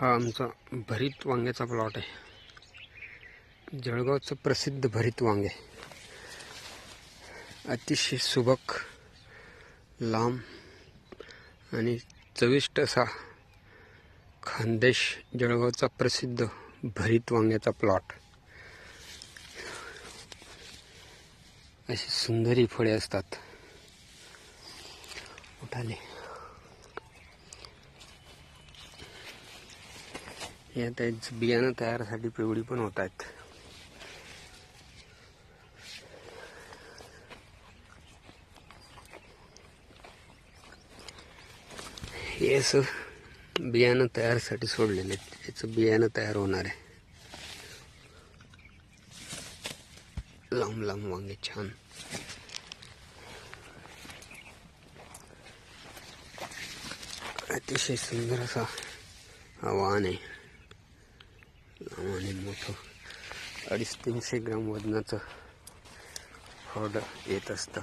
हा आमचा भरीत वांग्याचा प्लॉट आहे. जळगावचं प्रसिद्ध भरीत वांगे. अतिशय सुबक लांब आणि चविष्ट असा खानदेश जळगावचा प्रसिद्ध भरीत वांग्याचा प्लॉट अशी सुंदरी फळे असतात. उठाले. हे आता बियाणं तयारासाठी पिवळी पण होत आहेत. हे असं बियाणं तयारसाठी सोडलेलं आहे याचं बियाणं तयार होणार आहे. लांब लांब वांगे छान. अतिशय सुंदर असा हा वाहन आहे. आणि मोठं अडीच तीनशे ग्राम वजनाचं फळ येत असतं.